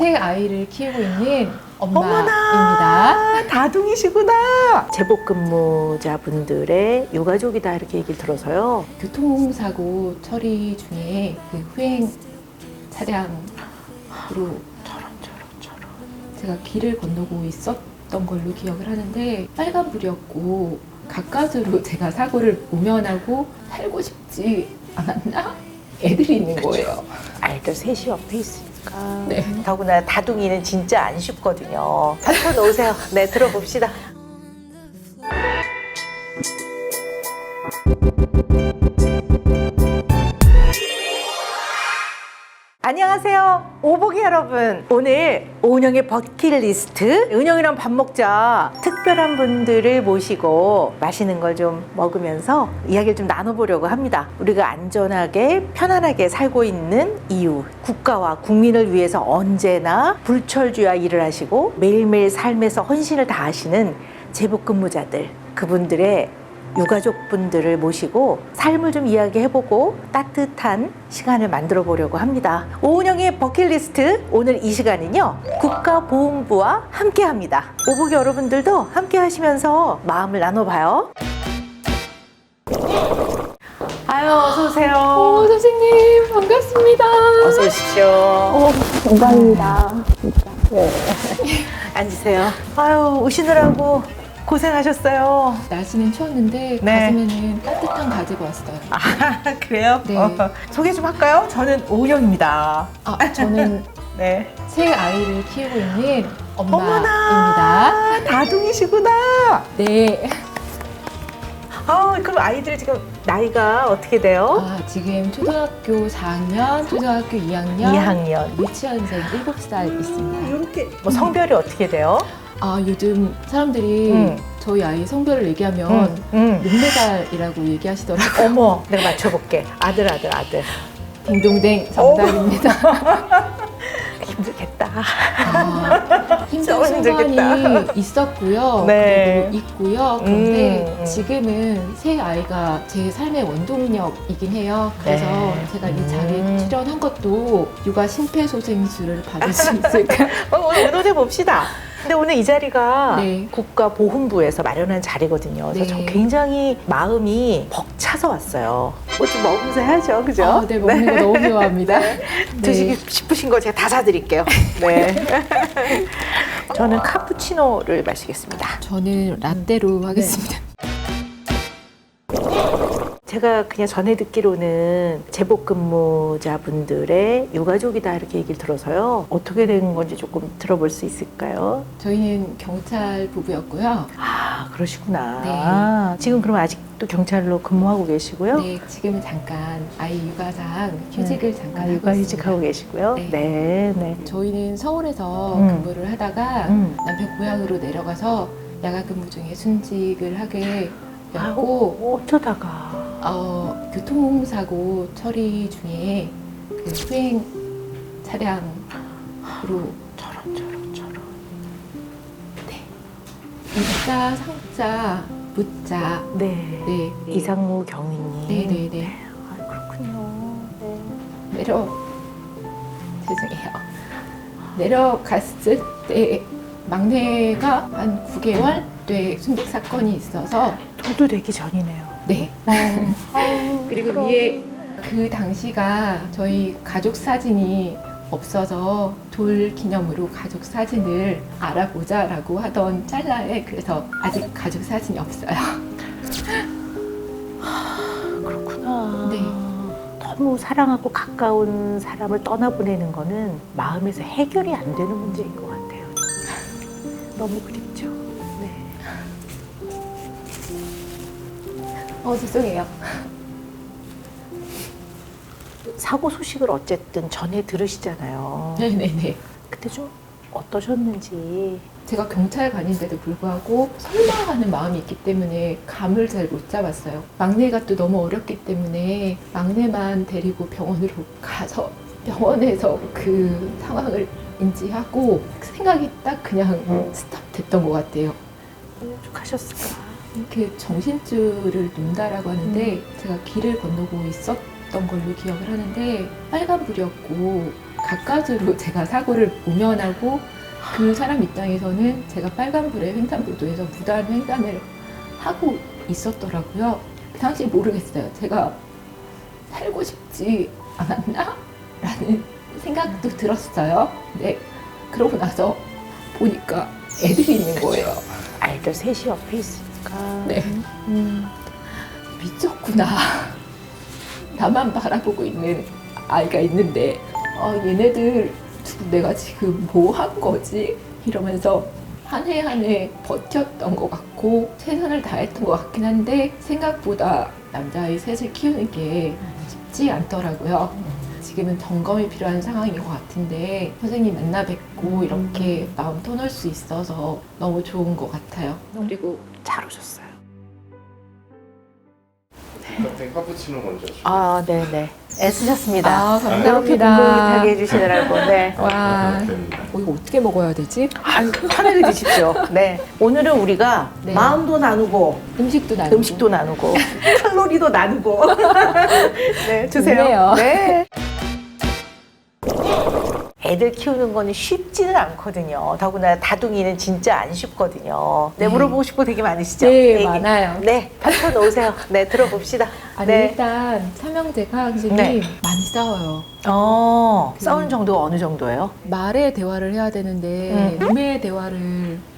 새 아이를 키우고 있는 엄마입니다. 다둥이시구나. 제복 근무자분들의 유가족이다 이렇게 얘기를 들어서요. 교통사고 처리 중에 그 후행 차량으로 저런 저런 저런. 제가 길을 건너고 있었던 걸로 기억을 하는데 빨간불이었고 가까스로 제가 사고를 모면하고 살고 싶지 않았나? 애들이 있는 거예요. 아이들 셋이 옆에 있으니까. 네. 더구나 다둥이는 진짜 안 쉽거든요. 오세요. 네 들어봅시다. 안녕하세요. 오복이 여러분. 오늘 오은영의 버킷리스트, 은영이랑 밥 먹자. 특 별한 분들을 모시고 맛있는 걸 좀 먹으면서 이야기를 좀 나눠보려고 합니다. 우리가 안전하게, 편안하게 살고 있는 이유. 국가와 국민을 위해서 언제나 불철주야 일을 하시고 매일매일 삶에서 헌신을 다하시는 제복 근무자들. 그분들의 유가족분들을 모시고 삶을 좀 이야기해보고 따뜻한 시간을 만들어 보려고 합니다. 오은영의 버킷리스트 오늘 이 시간은요 국가보훈부와 함께합니다. 오복이 여러분들도 함께 하시면서 마음을 나눠봐요. 아유 어서 오, 오세요. 선생님, 반갑습니다. 어서 오십시오. 영광입니다. 진짜. 네. 앉으세요. 아유 오시느라고 고생하셨어요. 날씨는 추웠는데 네. 가슴에는 따뜻한 가지고 왔어요. 아 그래요? 네. 어, 소개 좀 할까요? 저는 오은영입니다. 아, 저는 네. 새 아이를 키우고 있는 엄마입니다. 어머나 다둥이시구나. 네. 아 그럼 아이들 지금 나이가 어떻게 돼요? 아, 지금 초등학교 4학년, 초등학교 2학년, 2학년. 유치원생 7살 있습니다. 이렇게 뭐 성별이 어떻게 돼요? 아, 요즘 사람들이 음. 저희 아이 성별을 얘기하면 음, 음. 목매달이라고 얘기하시더라고요. 어머, 내가 맞춰볼게. 아들, 아들, 아들. 딩동댕 정답입니다. 힘들겠다. 아, 힘든 순간이 힘들겠다. 있었고요. 네. 그리고 있고요. 그런데 음, 음. 지금은 새 아이가 제 삶의 원동력이긴 해요. 그래서 네. 제가 이 음. 자리에 출연한 것도 육아 심폐소생술을 받을 수 있을까? 어, 오늘 의논해 봅시다. 근데 오늘 이 자리가 네. 국가보훈부에서 마련한 자리거든요. 그래서 네. 저 굉장히 마음이 벅차서 왔어요. 뭐 좀 먹으면서 해야죠, 그죠? 아, 네, 먹는 거 너무 좋아합니다. 네. 드시기 싶으신 거 제가 다 사드릴게요. 네. 저는 카푸치노를 마시겠습니다. 저는 라떼로 하겠습니다. 제가 그냥 전에 듣기로는 제복 근무자분들의 유가족이다 이렇게 얘기를 들어서요. 어떻게 된 건지 조금 들어볼 수 있을까요? 저희는 경찰 부부였고요. 아, 그러시구나. 네. 지금 그럼 아직도 경찰로 근무하고 계시고요? 네, 지금은 잠깐 아이 육아상 휴직을 잠깐 아, 하고 육아 있습니다. 휴직하고 계시고요? 네. 네, 네. 저희는 서울에서 음. 근무를 하다가 음. 남편 고향으로 내려가서 야간 근무 중에 순직을 하게 됐고 아이고, 어쩌다가. 어, 교통사고 처리 중에 그 후행 차량으로 저런, 저런, 저런. 입자, 상자, 무자 네. 네, 네. 이상무 경위님. 네, 네, 네. 아, 그렇군요. 네. 내려 죄송해요. 내려갔을 때 막내가 한 9개월 돼 순직 사건이 있어서 저도 되기 전이네요. 네. 그리고 위에 그 당시가 저희 가족 사진이 없어서 돌 기념으로 가족 사진을 알아보자 라고 하던 짤라에 그래서 아직 가족 사진이 없어요. 그렇구나. 네. 너무 사랑하고 가까운 사람을 떠나보내는 거는 마음에서 해결이 안 되는 문제인 것 같아요. 너무 그립 어 죄송해요. 사고 소식을 어쨌든 전에 들으시잖아요. 네네네. 그때 좀 어떠셨는지. 제가 경찰관인데도 불구하고 설마 하는 마음이 있기 때문에 감을 잘 못 잡았어요. 막내가 또 너무 어렸기 때문에 막내만 데리고 병원으로 가서 병원에서 그 상황을 인지하고 생각이 딱 그냥 스탑 됐던 것 같아요. 오죽하셨을까. 그 정신줄을 놓는다라고 하는데 제가 길을 건너고 있었던 걸로 기억을 하는데 빨간불이었고 가까스로 제가 사고를 모면하고 그 사람 입장에서는 제가 빨간불에 횡단보도에서 무단 횡단을 하고 있었더라고요. 그 당시 모르겠어요. 제가 살고 싶지 않았나? 라는 생각도 들었어요. 근데 그러고 나서 보니까 애들이 있는 거예요. 아이들 셋이 옆에 있 으니까. 네. 음. 미쳤구나. 나만 바라보고 있는 아이가 있는데, 아, 얘네들 내가 지금 뭐 한 거지? 이러면서 한 해 한 해 버텼던 것 같고, 최선을 다했던 것 같긴 한데, 생각보다 남자아이 셋을 키우는 게 쉽지 않더라고요. 지금은 점검이 필요한 상황인 것 같은데, 선생님 만나 뵙고 이렇게 마음 터놓을 수 있어서 너무 좋은 것 같아요. 그리고 잘 오셨어요. 카페 카푸치노 먼저 주세요. 아, 네네. 애쓰셨습니다. 아, 이렇게 감사합니다. 묵묵하게 해주시느라고. 네. 와, 됩니다. 어, 이거 어떻게 먹어야 되지? 아유, 편하게 드십시오. 네. 오늘은 우리가 네. 마음도 나누고 음식도 나누고. 음식도 나누고 칼로리도 나누고 네 주세요. 좋네요. 네. 애들 키우는 거는 쉽지는 않거든요. 더구나 다둥이는 진짜 안 쉽거든요. 네, 네. 물어보고 싶은 거 되게 많으시죠? 네, 얘기. 많아요. 네, 펼쳐 놓으세요. 네, 들어봅시다. 아니 네. 일단 삼형제가 선생님 네. 많이 싸워요. 어, 그- 싸우는 정도가 어느 정도예요? 말의 대화를 해야 되는데 음. 몸의 대화를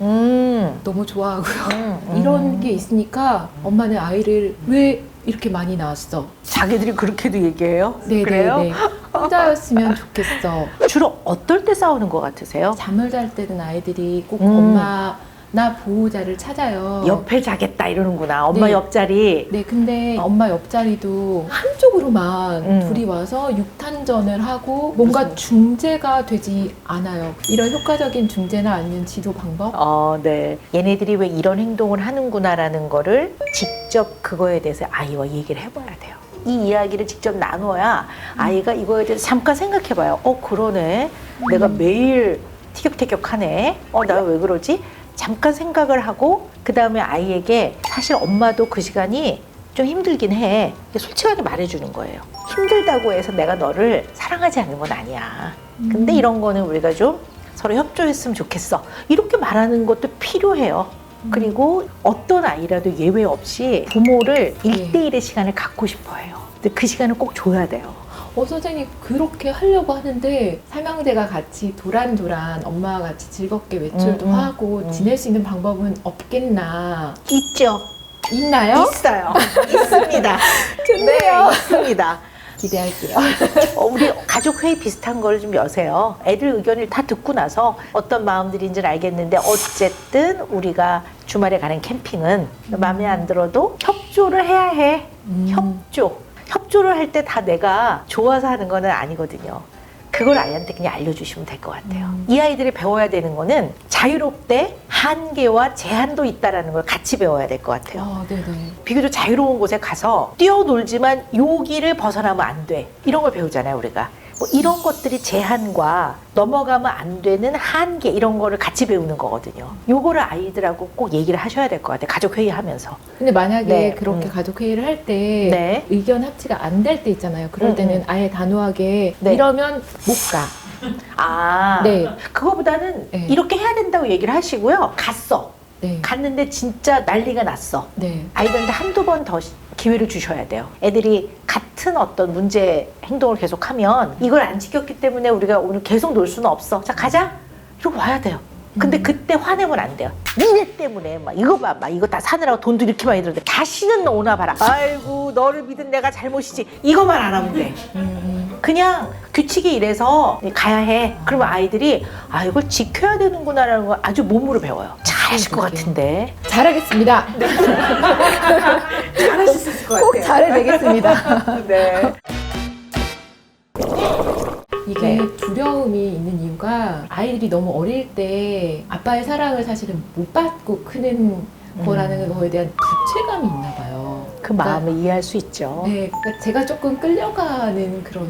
음. 너무 좋아하고요. 음, 이런 음. 게 있으니까 엄마는 아이를 왜 이렇게 많이 낳았어? 자기들이 그렇게도 얘기해요? 네, 그래요? 네, 네. 혼자였으면 좋겠어. 주로 어떨 때 싸우는 것 같으세요? 잠을 잘 때는 아이들이 꼭 음. 엄마 나 보호자를 찾아요. 옆에 자겠다 이러는구나. 엄마 네. 옆자리. 네, 근데 엄마 옆자리도 한쪽으로만 음. 둘이 와서 육탄전을 하고 뭔가 중재가 되지 않아요. 이런 효과적인 중재나 아니면 지도 방법? 어, 네. 얘네들이 왜 이런 행동을 하는구나라는 거를 직접 그거에 대해서 아이와 얘기를 해봐야 돼요. 이 이야기를 직접 나눠야 아이가 이거에 대해서 잠깐 생각해봐요. 어, 그러네. 내가 매일 티격태격하네. 어, 나 왜 그러지? 잠깐 생각을 하고 그 다음에 아이에게 사실 엄마도 그 시간이 좀 힘들긴 해. 솔직하게 말해주는 거예요. 힘들다고 해서 내가 너를 사랑하지 않는 건 아니야. 근데 이런 거는 우리가 좀 서로 협조했으면 좋겠어. 이렇게 말하는 것도 필요해요. 그리고 어떤 아이라도 예외 없이 부모를 일대일의 시간을 갖고 싶어 해요. 근데 그 시간을 꼭 줘야 돼요. 어, 선생님 그렇게 하려고 하는데 삼형제가 같이 도란도란 엄마와 같이 즐겁게 외출도 음, 음, 하고 음. 지낼 수 있는 방법은 없겠나? 있죠? 있나요? 있어요. 있습니다. 네, 있습니다. 기대할게요. 어, 우리 가족 회의 비슷한 걸 좀 여세요. 애들 의견을 다 듣고 나서 어떤 마음들인지는 알겠는데 어쨌든 우리가 주말에 가는 캠핑은 마음에 안 들어도 협조를 해야 해. 음. 협조. 협조를 할 때 다 내가 좋아서 하는 거는 아니거든요. 그걸 아이한테 그냥 알려주시면 될 것 같아요. 음. 이 아이들이 배워야 되는 거는 자유롭되 한계와 제한도 있다라는 걸 같이 배워야 될 것 같아요. 아, 네네. 비교적 자유로운 곳에 가서 뛰어놀지만 여기를 벗어나면 안 돼. 이런 걸 배우잖아요, 우리가. 뭐 이런 것들이 제한과 넘어가면 안 되는 한계 이런 거를 같이 배우는 거거든요. 요거를 아이들하고 꼭 얘기를 하셔야 될 것 같아요. 가족 회의하면서. 근데 만약에 네, 그렇게 음. 가족 회의를 할 때 네. 의견 합치가 안 될 때 있잖아요. 그럴 음, 때는 음. 아예 단호하게 네. 이러면 못 가. 아, 네. 그거보다는 네. 이렇게 해야 된다고 얘기를 하시고요. 갔어. 네. 갔는데 진짜 난리가 났어. 네. 아이들한테 한두 번 더 기회를 주셔야 돼요. 애들이 같은 어떤 문제 행동을 계속하면 이걸 안 지켰기 때문에 우리가 오늘 계속 놀 수는 없어. 자 가자. 이러고 와야 돼요. 근데 음. 그때 화내면 안 돼요. 니네 때문에 막 이거 봐, 막 이거 다 사느라고 돈도 이렇게 많이 들었는데 다시는 너 오나 봐라. 아이고 너를 믿은 내가 잘못이지. 이거만 안 하면 돼. 음, 그냥 규칙이 이래서 가야 해. 그러면 아이들이 아 이걸 지켜야 되는구나라는 걸 아주 몸으로 배워요. 잘하실 것. 같은데. 잘하겠습니다. 잘하실 수 있을 것꼭 잘해 내겠습니다. 네. 이게 네. 두려움이 있는 이유가 아이들이 너무 어릴 때 아빠의 사랑을 사실은 못 받고 크는 거라는 거에 대한 부채감이 있나 봐요. 그 마음을 이해할 수 있죠. 네, 그러니까 제가 조금 끌려가는 그런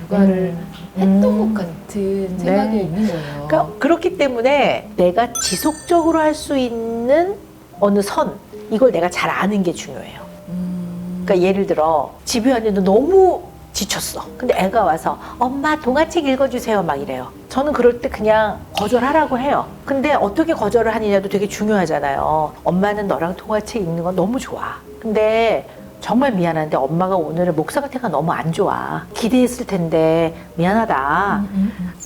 육아를 했던 음. 것 같은 생각이 네. 있는 거예요. 그러니까 그렇기 때문에 내가 지속적으로 할 수 있는 어느 선 이걸 내가 잘 아는 게 중요해요. 음, 그러니까 예를 들어 집에 왔는데 너무 지쳤어. 근데 애가 와서 엄마 동화책 읽어주세요 막 이래요. 저는 그럴 때 그냥 거절하라고 해요. 근데 어떻게 거절을 하느냐도 되게 중요하잖아요. 엄마는 너랑 동화책 읽는 건 너무 좋아. 근데 정말 미안한데 엄마가 오늘은 목 상태가 너무 안 좋아. 기대했을 텐데 미안하다.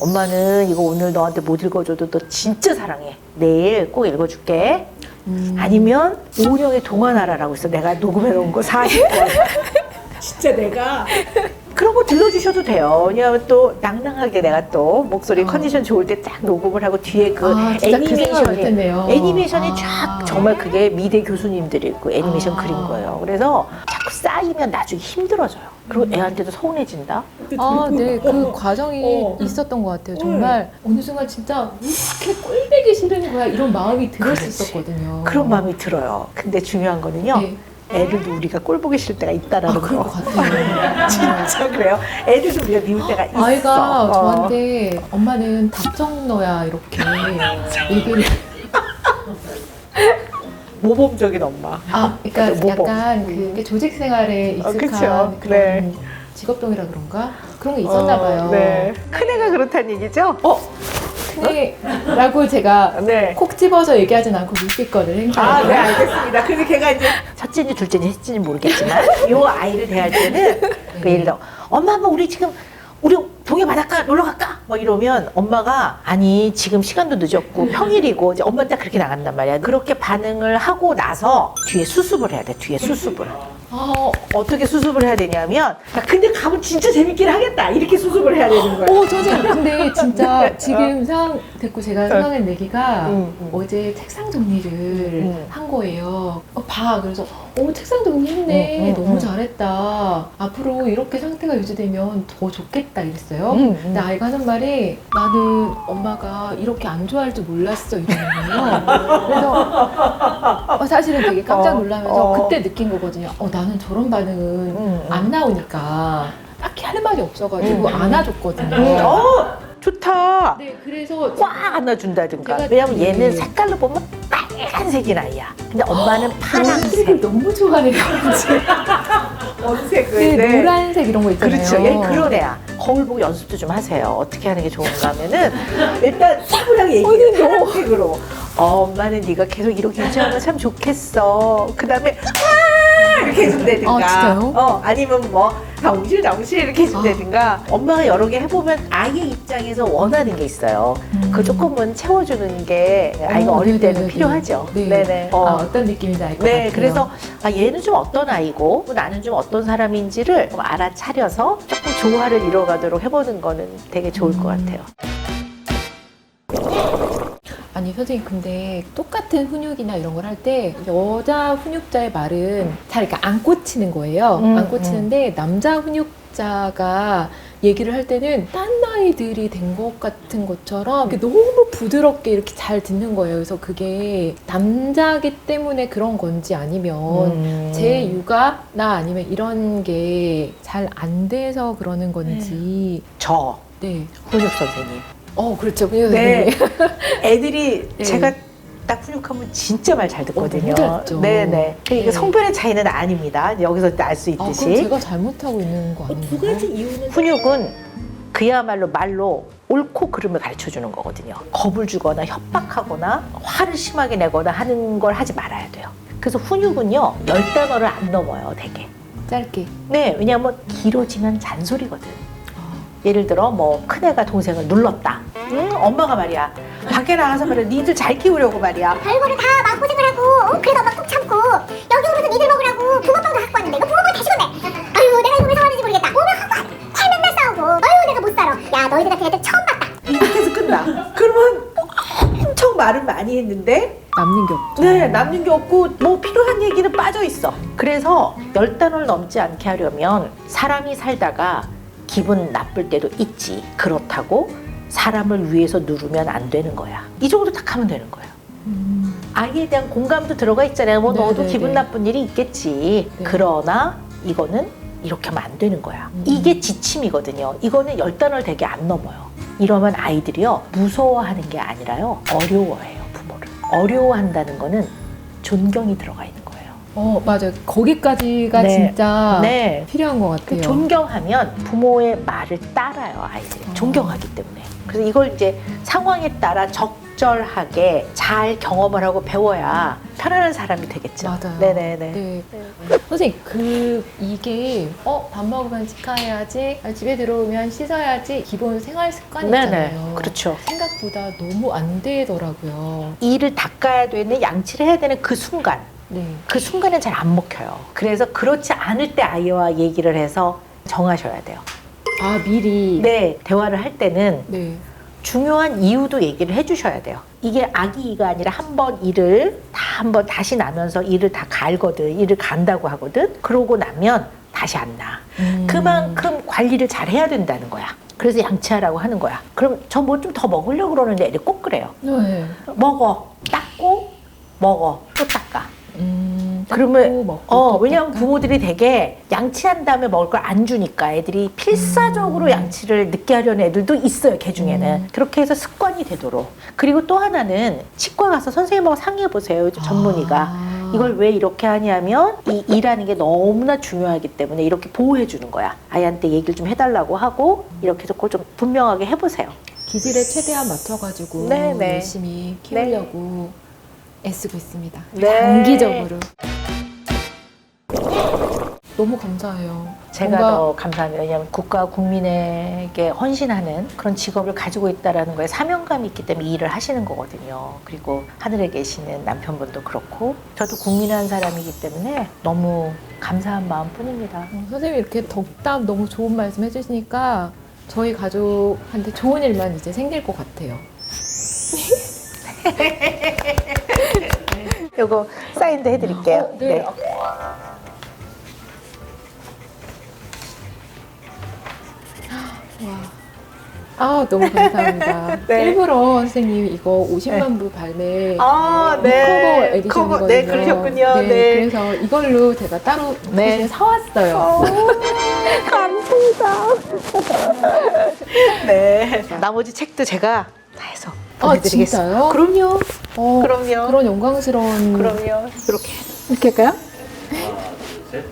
엄마는 이거 오늘 너한테 못 읽어줘도 너 진짜 사랑해. 내일 꼭 읽어줄게. 아니면 오은영의 동화나라라고 있어. 내가 녹음해 놓은 거 40권. 진짜 내가 그런 거 들려주셔도 돼요. 왜냐하면 또 낭낭하게 내가 또 목소리 어. 컨디션 좋을 때 딱 녹음을 하고 뒤에 그 아, 진짜 그 생각을 애니메이션이 못했네요. 애니메이션이 아. 쫙 정말 그게 미대 교수님들이 있고 애니메이션 아. 그린 거예요. 그래서 자꾸 쌓이면 나중에 힘들어져요. 그리고 애한테도 서운해진다. 아, 네. 그 과정이 어. 있었던 것 같아요. 정말 어느 순간 진짜 왜 이렇게 꼴배기 싫은 거야 이런 마음이 들었었거든요. 그런 마음이 들어요. 근데 중요한 거는요. 네. 애들도 우리가 꼴 보기 싫을 때가 아, 있다라는 그럴 것 거. 같아요. 진짜 그래요. 애들도 우리가 미울 때가 있어. 아이가 어. 저한테 엄마는 답정 너야 이렇게 얘기를 모범적인 엄마. 아, 그러니까 모범. 약간 그게 조직 생활에 어, 익숙한 그쵸. 그런 네. 직업병이라 그런가 그런 게 있었나 봐요. 어, 네. 큰 애가 그렇다는 얘기죠? 어, 큰애라고 제가 네. 콕 집어서 얘기하진 않고 묵비권을 행사해요. 아, 네, 알겠습니다. 근데 걔가 이제 첫째인지 둘째인지 셋째인지 모르겠지만 요 아이를 대할 때는 그 예를 들어 엄마 한번 우리 지금 우리 동해 바닷가 놀러 갈까? 뭐 이러면 엄마가 아니 지금 시간도 늦었고 평일이고 이제 엄마 딱 그렇게 나간단 말이야. 그렇게 반응을 하고 나서 뒤에 수습을 해야 돼. 뒤에 수습을. 아, 어떻게 수습을 해야 되냐면 아, 근데 가면 진짜 재밌긴 하겠다. 이렇게 수습을 해야 되는 거야. 오, 선생님, 근데 진짜 지금 상황 듣고 제가 생각한 얘기가 음, 음. 어제 책상 정리를 음. 한 거예요. 어, 봐. 그래서, 어, 책상 정리했네. 음, 음, 너무 음. 잘했다. 앞으로 이렇게 상태가 유지되면 더 좋겠다. 이랬어요. 음, 음. 근데 아이가 하는 말이 나는 엄마가 이렇게 안 좋아할 줄 몰랐어. 이러는 거예요. 그래서 어, 사실은 되게 깜짝 놀라면서 어, 어. 그때 느낀 거거든요. 어, 나는 저런 반응은 음, 음. 안 나오니까 딱히 하는 말이 없어가지고 음, 음. 안아줬거든요. 음, 어, 좋다. 네, 그래서 꽉 안아준다든가. 제가 왜냐면 그- 얘는 색깔로 보면 빨간색인 아이야. 근데 엄마는 노란색을 파란색. 너무 좋아해요. 원색을. 네, 노란색 이런 거 있잖아요. 그렇죠. 얘 그런 애야. 거울 보고 연습도 좀 하세요. 어떻게 하는 게 좋은가 하면은 일단 차분하게 얘기해. 파란색으로. 어, 엄마는 네가 계속 이렇게 유지하면 참 좋겠어. 그 다음에 와 이렇게 해준다든가. 아, 진짜요? 어, 아니면 뭐 나오실 나오실 이렇게 해준다든가. 엄마가 여러 개 해보면 아이의 입장에서 원하는 게 있어요. 음. 그 조금은 채워주는 게 아이가 어, 어, 릴 때는 네네네. 필요하죠. 네. 네네. 아, 어. 어떤 느낌인지 알것 네, 같아요. 그래서 아, 얘는 좀 어떤 아이고 나는 좀 어떤 사람인지를 좀 알아차려서 조금 조화를 이뤄가도록 해보는 거는 되게 좋을 것 음. 같아요. 아니 선생님 근데 똑같은 훈육이나 이런 걸 할 때 여자 훈육자의 말은 잘 이렇게 안 꽂히는 거예요. 음, 안 꽂히는데 남자 훈육자가 얘기를 할 때는 딴 아이들이 된 것 같은 것처럼 너무 부드럽게 이렇게 잘 듣는 거예요. 그래서 그게 남자기 때문에 그런 건지 아니면 음. 제 육아나 아니면 이런 게 잘 안 돼서 그러는 건지 저 네. 훈육 선생님. 어 그렇죠. 네. 애들이 네. 제가 딱 훈육하면 진짜 말 잘 듣거든요. 어. 네네. 이게 네. 성별의 차이는 아닙니다. 여기서 알 수 아, 그럼 있듯이. 제가 잘못하고 있는 거 아닌가요? 이유는 훈육은 그야말로 말로 옳고 그름을 가르쳐 주는 거거든요. 겁을 주거나 협박하거나 화를 심하게 내거나 하는 걸 하지 말아야 돼요. 그래서 훈육은요, 열 단어를 안 넘어요, 되게. 짧게. 네, 왜냐하면 길어지면 잔소리거든. 예를 들어, 뭐, 큰애가 동생을 눌렀다. 응? 엄마가 말이야. 밖에 나가서 말이야. 니들 잘 키우려고 말이야. 별거를 다 마음고생을 하고 어? 그래도 엄마 꼭 참고 여기 오면서 니들 먹으라고 붕어빵도 갖고 왔는데 이거 붕어빵 다시 건네 아유 내가 이거 왜 사왔는지 모르겠다 오면 하고 할 맨날 싸우고 아유 내가 못 살아 야 너희들 같은 애들 처음 봤다 이렇게 해서 끝나. 그러면 엄청 말을 많이 했는데 남는 게 없죠. 네, 남는 게 없고 뭐 필요한 얘기는 빠져 있어. 그래서 열 단어를 넘지 않게 하려면 사람이 살다가 기분 나쁠 때도 있지. 그렇다고 사람을 위해서 누르면 안 되는 거야. 이 정도 딱 하면 되는 거야. 음, 아이에 대한 공감도 들어가 있잖아요. 뭐 네, 너도 네, 기분 네. 나쁜 일이 있겠지. 네. 그러나 이거는 이렇게 하면 안 되는 거야. 음. 이게 지침이거든요. 이거는 열 단어를 되게 안 넘어요. 이러면 아이들이요 무서워하는 게 아니라요 어려워해요 부모를. 어려워한다는 거는 존경이 들어가 있는 거예요. 어 맞아요. 거기까지가 네. 진짜 네. 필요한 것그 같아요. 존경하면 부모의 말을 따라요 아이들이 어. 존경하기 때문에 그래서 이걸 이제 상황에 따라 적절하게 잘 경험을 하고 배워야 편안한 사람이 되겠죠. 맞아요. 네네 네. 네. 선생님 그 이게 어 밥 먹으면 치카해야지 아, 집에 들어오면 씻어야지 기본 생활 습관이잖아요. 네네. 그렇죠. 생각보다 너무 안 되더라고요. 이를 닦아야 되는 양치를 해야 되는 그 순간 네. 그 순간은 잘안 먹혀요. 그래서 그렇지 않을 때 아이와 얘기를 해서 정하셔야 돼요. 아 미리. 네, 대화를 할 때는 네. 중요한 이유도 얘기를 해주셔야 돼요. 이게 아기 이가 아니라 한 번 이를 다 한 번 다시 나면서 이를 다 갈거든. 이를 간다고 하거든. 그러고 나면 다시 안 나. 음. 그만큼 관리를 잘 해야 된다는 거야. 그래서 양치하라고 하는 거야. 그럼 저 뭐 좀 더 먹으려고 그러는데 애들 꼭 그래요. 네. 먹어. 닦고 먹어. 또 닦아. 음, 그러면 먹고 어또 왜냐하면. 부모들이 되게 양치한 다음에 먹을 걸 안 주니까 애들이 필사적으로 음. 양치를 늦게 하려는 애들도 있어요 개 중에는 음. 그렇게 해서 습관이 되도록 그리고 또 하나는 치과 가서 선생님하고 상의해 보세요 전문의가 아. 이걸 왜 이렇게 하냐면 이 이라는 게 너무나 중요하기 때문에 이렇게 보호해 주는 거야 아이한테 얘기를 좀 해달라고 하고 이렇게 해서 그걸 좀 분명하게 해보세요 기질에 최대한 맞춰가지고 네, 네. 열심히 키우려고 애쓰고 있습니다. 네. 장기적으로. 너무 감사해요. 제가 뭔가 더 감사합니다. 왜냐하면 국가 국민에게 헌신하는 그런 직업을 가지고 있다라는 거에 사명감이 있기 때문에 이 일을 하시는 거거든요. 그리고 하늘에 계시는 남편분도 그렇고 저도 국민한 사람이기 때문에 너무 감사한 마음뿐입니다. 어, 선생님이 이렇게 덕담 너무 좋은 말씀 해주시니까 저희 가족한테 좋은 일만 이제 생길 것 같아요. 이거 사인도 해드릴게요. 어, 네. 아 너무 감사합니다. 네. 일부러 선생님 이거 50만 부 발매 아, 커버 에디션이거든요. 네, 그러셨군요. 네, 네. 그래서 이걸로 제가 따로 네. 네. 사왔어요. 감사합니다. 네. 나머지 책도 제가 다 해서 아, 보내드리겠습니다. 진짜요? 그럼요. 어, 그럼요. 그런 영광스러운 그럼요. 이렇게. 이렇게 할까요? 하나, 둘, 셋.